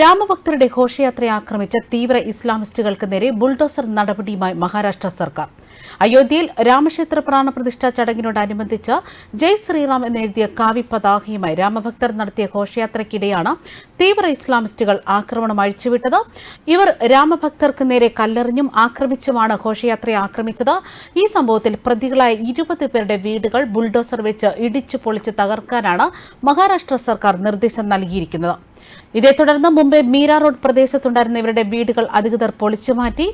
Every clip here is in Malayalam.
രാമഭക്തരുടെ ഘോഷയാത്രയെ ആക്രമിച്ച തീവ്ര ഇസ്ലാമിസ്റ്റുകൾക്ക് നേരെ ബുൾഡോസർ നടപടിയുമായി മഹാരാഷ്ട്ര സർക്കാർ. അയോധ്യയിൽ രാമക്ഷേത്ര പ്രാണപ്രതിഷ്ഠാ ചടങ്ങിനോടനുബന്ധിച്ച് ജയ് ശ്രീറാം എന്നെഴുതിയ കാവി പതാകയുമായി രാമഭക്തർ നടത്തിയ ഘോഷയാത്രയ്ക്കിടെയാണ് തീവ്ര ഇസ്ലാമിസ്റ്റുകൾ ആക്രമണം അഴിച്ചുവിട്ടത്. ഇവർ രാമഭക്തർക്ക് നേരെ കല്ലെറിഞ്ഞും ആക്രമിച്ചുമാണ് ഘോഷയാത്രയെ ആക്രമിച്ചത്. ഈ സംഭവത്തിൽ പ്രതികളായ ഇരുപത് പേരുടെ വീടുകൾ ബുൾഡോസർ വെച്ച് ഇടിച്ചു പൊളിച്ച് തകർക്കാനാണ് മഹാരാഷ്ട്ര സർക്കാർ നിർദ്ദേശം നൽകിയിരിക്കുന്നത്. ഇതേ തുടർന്ന് മുംബൈ മീര റോഡ് പ്രദേശത്തുണ്ടായിരുന്ന ഇവരുടെ വീടുകൾ അധികൃതർ പൊളിച്ചുമാറ്റി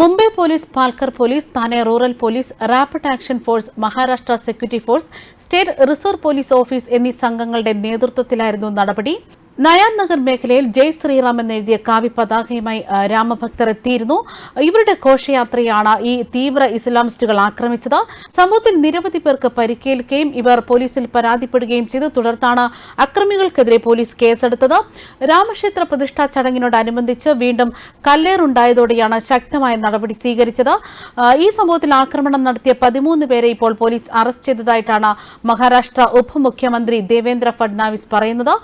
Mumbai police Palghar police Thane rural police rapid action force Maharashtra security force state reserve police office എന്നീ സംഘങ്ങളുടെ നേതൃത്വത്തിലായിരുന്നു നടപടി. നയാൻ നഗർ മേഖലയിൽ ജയ് ശ്രീറാം എന്നെഴുതിയ കാവ്യ പതാകയുമായി രാമഭക്തർ എത്തിയിരുന്നു. ഇവരുടെ ഘോഷയാത്രയാണ് ഈ തീവ്ര ഇസ്ലാമിസ്റ്റുകൾ ആക്രമിച്ചത്. സംഭവത്തിൽ നിരവധി പേർക്ക് പരിക്കേൽക്കുകയും ഇവർ പോലീസിൽ പരാതിപ്പെടുകയും ചെയ്തു. തുടർന്നാണ് അക്രമികൾക്കെതിരെ പോലീസ് കേസെടുത്തത്. രാമക്ഷേത്ര പ്രതിഷ്ഠാ ചടങ്ങിനോടനുബന്ധിച്ച് വീണ്ടും കല്ലേറുണ്ടായതോടെയാണ് ശക്തമായ നടപടി സ്വീകരിച്ചത്. ഈ സംഭവത്തിൽ ആക്രമണം നടത്തിയ പതിമൂന്ന് പേരെ ഇപ്പോൾ പോലീസ് അറസ്റ്റ് ചെയ്തതായിട്ടാണ് മഹാരാഷ്ട്ര ഉപമുഖ്യമന്ത്രി ദേവേന്ദ്ര ഫഡ്നാവിസ് പറയുന്നത്.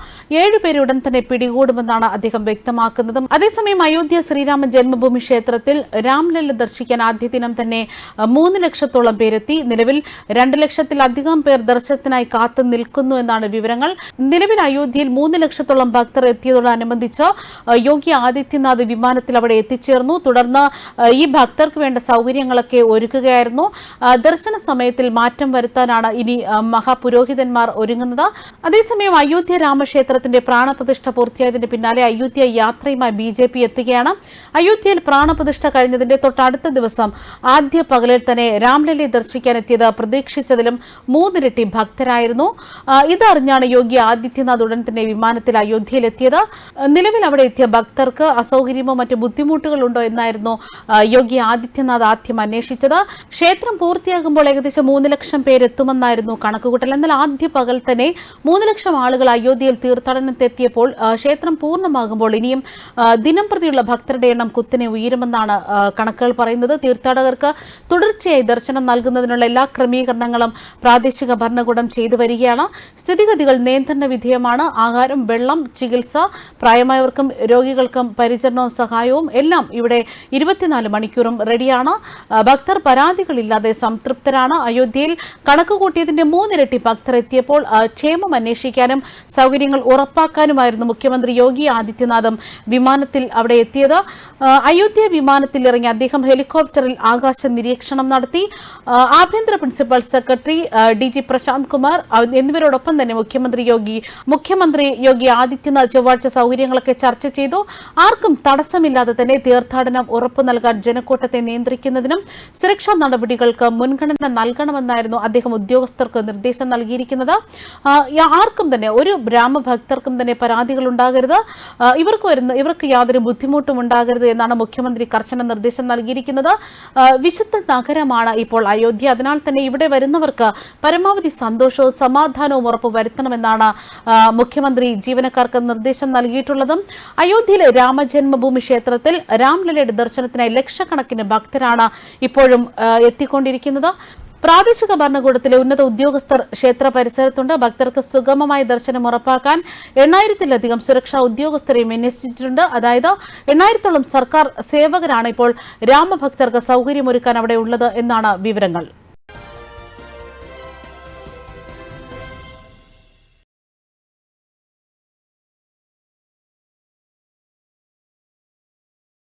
ഏഴുപേരെ ഉടൻ തന്നെ പിടികൂടുമെന്നാണ് അദ്ദേഹം വ്യക്തമാക്കുന്നതും. അതേസമയം അയോധ്യ ശ്രീരാമ ജന്മഭൂമി ക്ഷേത്രത്തിൽ രാംലല്ല ദർശിക്കാൻ ആദ്യ ദിനം തന്നെ മൂന്ന് ലക്ഷത്തോളം പേരെത്തി. നിലവിൽ രണ്ട് ലക്ഷത്തിലധികം പേർ ദർശനത്തിനായി കാത്തു നിൽക്കുന്നു എന്നാണ് വിവരങ്ങൾ. നിലവിൽ അയോധ്യയിൽ മൂന്ന് ലക്ഷത്തോളം ഭക്തർ എത്തിയതോടനുബന്ധിച്ച് യോഗി ആദിത്യനാഥ് വിമാനത്തിൽ അവിടെ എത്തിച്ചേർന്നു. തുടർന്ന് ഈ ഭക്തർക്ക് വേണ്ട സൗകര്യങ്ങളൊക്കെ ഒരുക്കുകയായിരുന്നു. ദർശന സമയത്തിൽ മാറ്റം വരുത്താനാണ് ഇനി മഹാപുരോഹിതന്മാർ ഒരുങ്ങുന്നത്. അതേസമയം അയോധ്യ രാമക്ഷേത്രത്തിന്റെ പ്രാണപ്രതിഷ്ഠ പൂർത്തിയായതിന്റെ പിന്നാലെ അയോധ്യ യാത്രയുമായി ബി ജെ പി എത്തുകയാണ്. അയോധ്യയിൽ പ്രാണപ്രതിഷ്ഠ കഴിഞ്ഞതിന്റെ തൊട്ടടുത്ത ദിവസം ആദ്യ പകലിൽ തന്നെ രാംലല്ലയെ ദർശിക്കാനെത്തിയത് പ്രതീക്ഷിച്ചതിലും മൂന്നിരട്ടി ഭക്തരായിരുന്നു. ഇതറിഞ്ഞാണ് യോഗി ആദിത്യനാഥ് ഉടൻ തന്നെ വിമാനത്തിൽ അയോധ്യയിലെത്തിയത് നിലവിൽ അവിടെ എത്തിയ ഭക്തർക്ക് അസൗകര്യമോ മറ്റ് ബുദ്ധിമുട്ടുകളുണ്ടോ എന്നായിരുന്നു യോഗി ആദിത്യനാഥ് ആദ്യം അന്വേഷിച്ചത്. ക്ഷേത്രം പൂർത്തിയാകുമ്പോൾ ഏകദേശം മൂന്ന് ലക്ഷം പേരെത്തുമെന്നായിരുന്നു കണക്കുകൂട്ടൽ. എന്നാൽ ആദ്യ പകൽ തന്നെ മൂന്ന് ലക്ഷം ആളുകൾ അയോധ്യയിൽ തീർത്ഥാടനത്തെത്തിയപ്പോൾ ആ, ക്ഷേത്രം പൂർണമാകുമ്പോൾ ഇനിയും ദിനം പ്രതിയുള്ള ഭക്തരുടെ എണ്ണം കുത്തിനെ ഉയരുമെന്നാണ് കണക്കുകൾ പറയുന്നത്. തീർത്ഥാടകർക്ക് തുടർച്ചയായി ദർശനം നൽകുന്നതിനുള്ള എല്ലാ ക്രമീകരണങ്ങളും പ്രാദേശിക ഭരണകൂടം ചെയ്തു വരികയാണ്. സ്ഥിതിഗതികൾ നിയന്ത്രണ വിധേയമാണ്. ആഹാരം വെള്ളം ചികിത്സ പ്രായമായവർക്കും രോഗികൾക്കും പരിചരണവും സഹായവും എല്ലാം ഇവിടെ ഇരുപത്തിനാല് മണിക്കൂറും റെഡിയാണ്. ഭക്തർ പരാതികളില്ലാതെ സംതൃപ്തരാണ്. അയോധ്യയിൽ കണക്ക് കൂട്ടിയതിന്റെ മൂന്നിരട്ടി ഭക്തർ എത്തിയപ്പോൾ ക്ഷേമം അന്വേഷിക്കാനും സൗകര്യങ്ങൾ ഉറപ്പാക്കാനുമായിരുന്നു മുഖ്യമന്ത്രി യോഗി ആദിത്യനാഥും വിമാനത്തിൽ അവിടെ എത്തിയത്. അയോധ്യ വിമാനത്തിൽ ഇറങ്ങി അദ്ദേഹം ഹെലികോപ്റ്ററിൽ ആകാശ നിരീക്ഷണം നടത്തി. ആഭ്യന്തര principal secretary D G Prashant Kumar എന്നിവരോടൊപ്പം തന്നെ മുഖ്യമന്ത്രി യോഗി മുഖ്യമന്ത്രി യോഗി ആദിത്യനാഥ് ചൊവ്വാഴ്ച സൗകര്യങ്ങളൊക്കെ ചർച്ച ചെയ്തു. ആർക്കും തടസ്സമില്ലാതെ തന്നെ തീർത്ഥാടനം ഉറപ്പു നൽകാൻ ജനക്കൂട്ടത്തെ നിയന്ത്രിക്കുന്നതിനും സുരക്ഷാ നടപടികൾക്ക് മുൻഗണന നൽകണമെന്നായിരുന്നു അദ്ദേഹം ഉദ്യോഗസ്ഥർക്ക് നിർദ്ദേശം നൽകിയിരിക്കുന്നത്. ആർക്കും തന്നെ ഒരു ബ്രാഹ്മഭക്തർക്കും തന്നെ പരാതികൾ ഉണ്ടാകരുത്. ഇവർക്ക് വരുന്ന ഇവർക്ക് യാതൊരു ബുദ്ധിമുട്ടും ഉണ്ടാകരുത് എന്നാണ് മുഖ്യമന്ത്രി കർശന നിർദ്ദേശം നൽകിയിരിക്കുന്നത്. വിശുദ്ധ നഗരമാണ് ഇപ്പോൾ അയോധ്യ. അതിനാൽ തന്നെ ഇവിടെ വരുന്നവർക്ക് പരമാവധി സന്തോഷവും സമാധാനവും ഉറപ്പ് വരുത്തണമെന്നാണ് മുഖ്യമന്ത്രി ജീവനക്കാർക്ക് നിർദ്ദേശം നൽകിയിട്ടുള്ളതും. അയോധ്യയിലെ രാമജന്മഭൂമി ക്ഷേത്രത്തിൽ രാംലലയുടെ ദർശനത്തിനായി ലക്ഷക്കണക്കിന് ഭക്തരാണ് ഇപ്പോഴും എത്തിക്കൊണ്ടിരിക്കുന്നത്. പ്രാദേശിക ഭരണകൂടത്തിലെ ഉന്നത ഉദ്യോഗസ്ഥർ ക്ഷേത്ര പരിസരത്തുണ്ട്. ഭക്തർക്ക് സുഗമമായ ദർശനം ഉറപ്പാക്കാൻ എണ്ണായിരത്തിലധികം സുരക്ഷാ ഉദ്യോഗസ്ഥരെയും വിന്യസിച്ചിട്ടുണ്ട്. അതായത് എണ്ണായിരത്തോളം സർക്കാർ സേവകരാണ് ഇപ്പോൾ രാമഭക്തർക്ക് സൗകര്യമൊരുക്കാൻ അവിടെ ഉള്ളത് എന്നാണ് വിവരങ്ങൾ.